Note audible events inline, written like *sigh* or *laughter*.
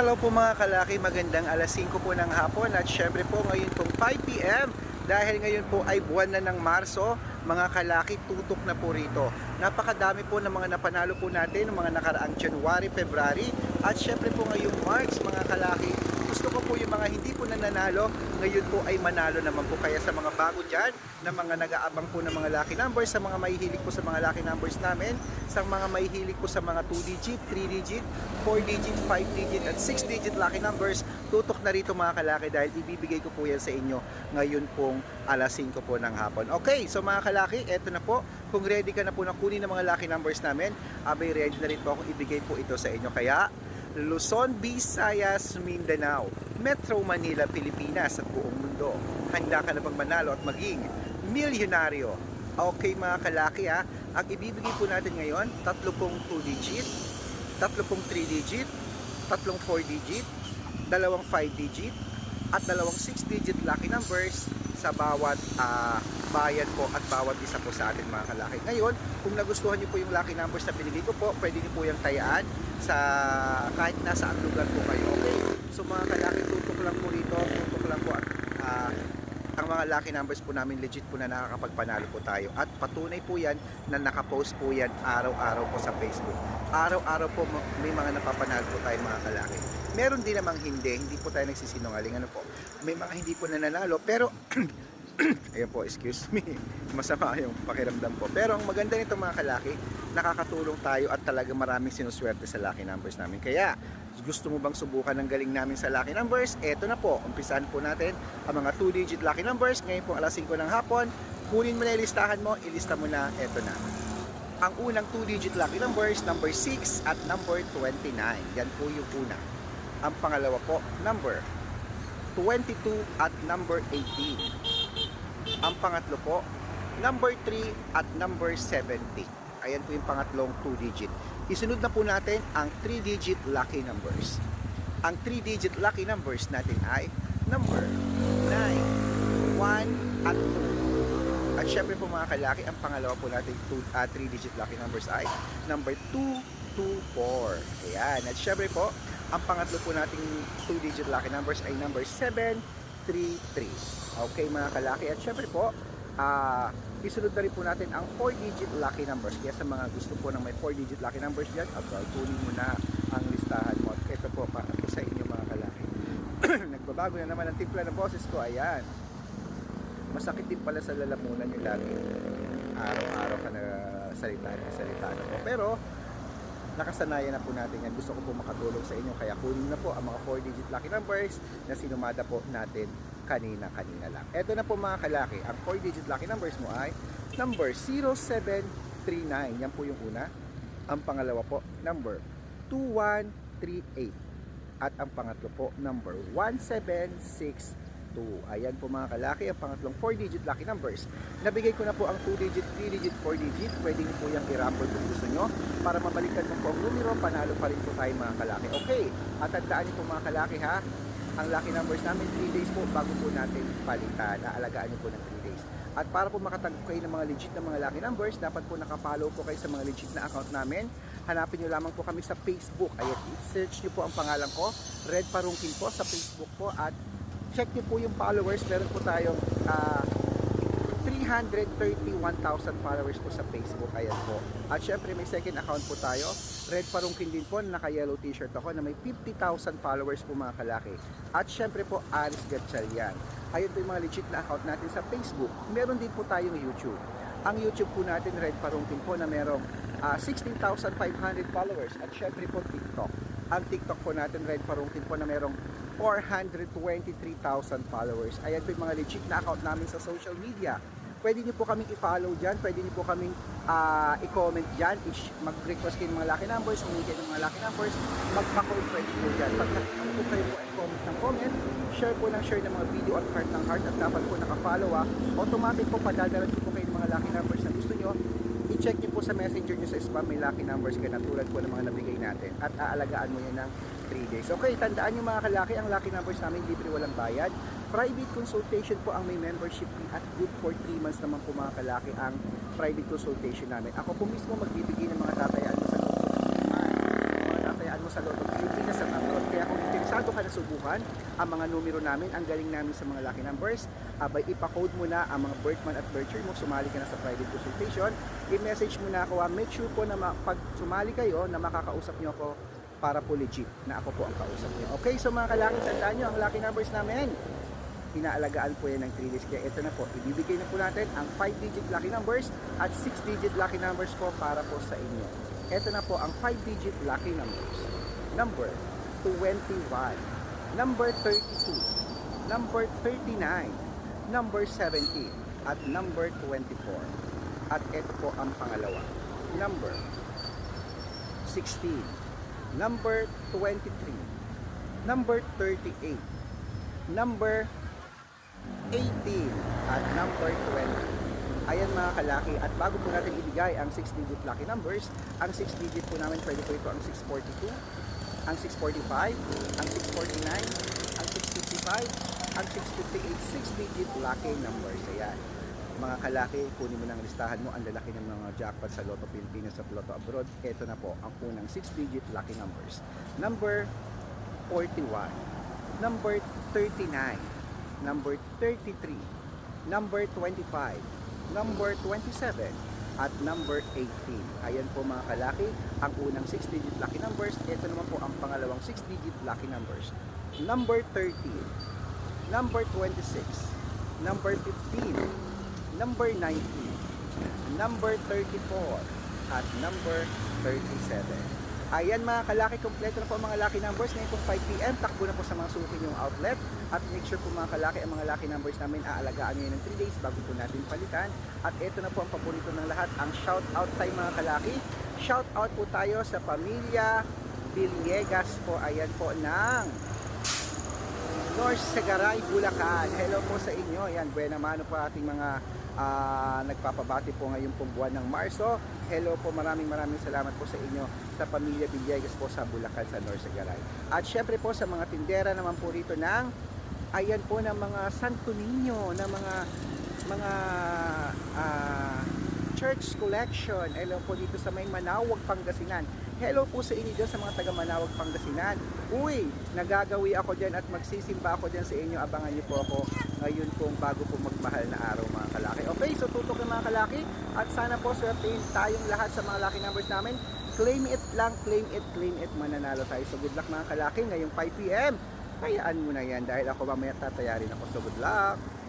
Hello po mga kalaki, magandang alas 5 po ng hapon at syempre po ngayon pong 5pm dahil ngayon po ay buwan na ng Marso, mga kalaki tutok na po rito. Napakadami po ng mga napanalo po natin ng mga nakaraang January, February at syempre po ngayong March mga kalaki. Gusto ko po yung mga hindi po nananalo, ngayon po ay manalo naman po kaya sa mga bago dyan na mga nag-aabang po ng mga lucky numbers, sa mga mahihilig po sa mga lucky numbers namin, sa mga mahihilig po sa mga 2 digit, 3 digit, 4 digit, 5 digit at 6 digit lucky numbers, tutok na rito mga kalaki dahil ibibigay ko po yan sa inyo ngayon pong alas 5 po ng hapon. Okay, so mga kalaki, eto na po. Kung ready ka na po na kunin ng mga lucky numbers namin, abay ready na rin po akong ibigay po ito sa inyo. Kaya, Luzon, Visayas, Mindanao, Metro Manila, Pilipinas at buong mundo. Handa ka na bang manalo at maging milyonaryo? Okay mga kalaki ha, ang ibibigay po natin ngayon, tatlo pong 2 digit, tatlo pong 3 digit, tatlong 4 digit, dalawang 5 digit, at dalawang 6 digit lucky numbers sa bawat ah, bayan po at bawat isa po sa atin mga kalaki. Ngayon, kung nagustuhan niyo po yung lucky numbers na binigay ko po, pwede niyo po yung tayaan sa kahit nasa ang lugar po kayo. Okay? So mga kalaki, tutok lang po rito, tutok lang po at ah, ang mga lucky numbers po namin legit po na nakakapagpanalo po tayo at patunay po yan na nakapost po yan araw-araw po sa Facebook araw-araw po ma- may mga napapanalo po tayo mga kalaki meron din namang hindi hindi po tayo nagsisinungaling ano po may mga hindi po nananalo pero *clears throat* *clears throat* Ayan po, excuse me. *laughs* Masama yung pakiramdam po. Pero ang maganda nito mga kalaki, nakakatulong tayo at talaga maraming sinuswerte sa lucky numbers namin. Kaya, gusto mo bang subukan ng galing namin sa lucky numbers? Eto na po, umpisahan po natin ang mga 2-digit lucky numbers. Ngayon po alas 5 ng hapon, kunin mo na yung listahan mo, ilista mo na, eto na. Ang unang 2-digit lucky numbers, number 6 at number 29. Yan po yung una. Ang pangalawa po, number 22 at number 18. Ang pangatlo po, number 3 at number 70. Ayan po yung pangatlong 2-digit. Isunod na po natin ang 3-digit lucky numbers. Ang 3-digit lucky numbers natin ay number 9, 1, at 2. At syempre po mga kalaki, ang pangalawa po natin 3-digit lucky numbers ay number 2, 2, 4. Ayan. At syempre po, ang pangatlo po nating 2-digit lucky numbers ay number 7, 3, 3. Okay mga kalaki. At syempre po, ah isunod na rin po natin ang 4-digit lucky numbers. Kaya sa mga gusto po ng may 4-digit lucky numbers dyan, abay, kunin mo na ang listahan mo. At ito po para po sa inyo mga kalaki. *clears throat* Nagbabago na naman ang timpla ng boses ko. Ayan. Masakit din pala sa lalamunan yung lagi. Araw-araw ka na salita na salita na po. Pero, nakasanayan na po natin yan. Gusto ko po makatulong sa inyo. Kaya kunin na po ang mga 4-digit lucky numbers na sinumada po natin kanina-kanina lang. Ito na po mga kalaki. Ang 4-digit lucky numbers mo ay number 0739. Yan po yung una. Ang pangalawa po, number 2138. At ang pangatlo po, number 1762. Ayan po mga kalaki, ang pangatlong 4-digit lucky numbers. Nabigay ko na po ang 2-digit, 3-digit, 4-digit. Pwede niyo po yung i-rumble kung gusto nyo. Para mabalikan mo po ang numero, panalo pa rin po tayo mga kalaki. Okay, at tandaan niyo po mga kalaki ha, ang lucky numbers namin 3 days po bago po natin palitan. Aalagaan niyo po ng 3 days. At para po makatagpo kayo ng mga legit na mga lucky numbers, dapat po nakapollow po kayo sa mga legit na account namin. Hanapin niyo lamang po kami sa Facebook. Ayan, search niyo po ang pangalan ko, Red Parungkin po sa Facebook po at check niyo po yung followers. Meron po tayong ah, 331,000 followers po sa Facebook. Ayan po. At syempre may second account po tayo. Red Parungkin din po, naka-yellow t-shirt ako na may 50,000 followers po mga kalaki. At syempre po, Aris Gatchalian. Ayun po yung mga legit na account natin sa Facebook. Meron din po tayong YouTube. Ang YouTube po natin, Red Parungkin po, na merong ah, 16,500 followers. At syempre po, TikTok. Ang TikTok po natin, Red Parungkin po, na merong 423,000 followers. Ayan po yung mga legit na account namin sa social media. Pwede niyo po kaming i-follow dyan, pwede niyo po kaming ah, i-comment dyan, mag-request kayo ng mga lucky numbers, humingi kayo ng mga lucky numbers, magpa-call pwede po dyan. Pag nakita po kayo po and comment ng comment, share po ng share ng mga video at heart ng heart. At dapat po naka-follow ah, automatic po padadalan po kayo ng mga lucky numbers na gusto nyo, i-check nyo po sa messenger nyo sa spam, may lucky numbers ka na tulad po ng mga nabigay natin at aalagaan mo yan ng 3 days. Okay, tandaan nyo mga kalaki, ang lucky numbers namin libre walang bayad. Private consultation po ang may membership fee at good for 3 months naman po mga kalaki ang private consultation namin. Ako po mismo magbibigay ng mga tatayaan mo sa loob ng 3 months. Mga tatayaan mo sa loob ng 18 na sa abroad. Kaya kung bago ka nasubukan ang mga numero namin, ang galing namin sa mga lucky numbers, abay ipakode mo na ang mga birthman at birth year mo, sumali ka na sa private consultation, i-message mo na ako, ah, make sure po na pag sumali kayo, na makakausap nyo ako para po legit na ako po ang kausap niyo. Okay, so mga kalaki, tandaan nyo, ang lucky numbers namin, inaalagaan po yan ng 3 days. Kaya ito na po, ibibigay na po natin ang 5-digit lucky numbers at 6-digit lucky numbers po para po sa inyo. Ito na po ang 5-digit lucky numbers. Number 21, number 32, number 39, number 17, at number 24. At ito po ang pangalawa. Number 16, number 23, number 38, number 18 at number 20. Ayan mga kalaki. At bago po natin ibigay ang 6-digit lucky numbers, ang 6-digit po namin pwede po ito ang 642, ang 645, ang 649, ang 655, ang 658, 6-digit lucky numbers. Ayan. Mga kalaki, kunin mo ng listahan mo ang lalaki ng mga jackpot sa Lotto Pilipinas at Lotto Abroad. Ito na po ang unang 6-digit lucky numbers. Number 41, number 39, number 33, number 25, number 27, at number 18. Ayan po mga kalaki, ang unang 6-digit lucky numbers. Ito naman po ang pangalawang 6-digit lucky numbers. Number 13, number 26, number 15, number 19, number 34, at number 37. Ayan mga kalaki, kompleto na po ang mga lucky numbers. Ngayon pong 5pm, takbo na po sa mga suki yung outlet. At make sure po mga kalaki, ang mga lucky numbers namin aalagaan nyo yun ng 3 days bago po natin palitan. At ito na po ang paborito ng lahat, ang shout out time mga kalaki. Shout out po tayo sa pamilya Villegas po. Ayan po ng North Segaray, Bulacan. Hello po sa inyo. Yan, buena mano po ating mga ah, nagpapabati po ngayon pong buwan ng Marso. Hello po, maraming maraming salamat po sa inyo sa pamilya Villegas po sa Bulacan, sa North Segaray. At syempre po sa mga tindera naman po rito ng ayan po ng mga Santo Niño, ng mga mga ah, church collection. Hello po dito sa may Manawag, Pangasinan. Hello po sa inyo dyan sa mga taga Manawag, Pangasinan. Uy, nagagawi ako dyan at magsisimba ako dyan sa inyo. Abangan niyo po ako ngayon pong bago po magmahal na araw mga kalaki. Okay, so tutok ng mga kalaki at sana po swertein tayong lahat sa mga lucky numbers namin. Claim it lang, claim it, claim it, mananalo tayo. So good luck mga kalaki ngayong 5pm. Hayaan mo na yan dahil ako mamaya tatayarin ako. So good luck!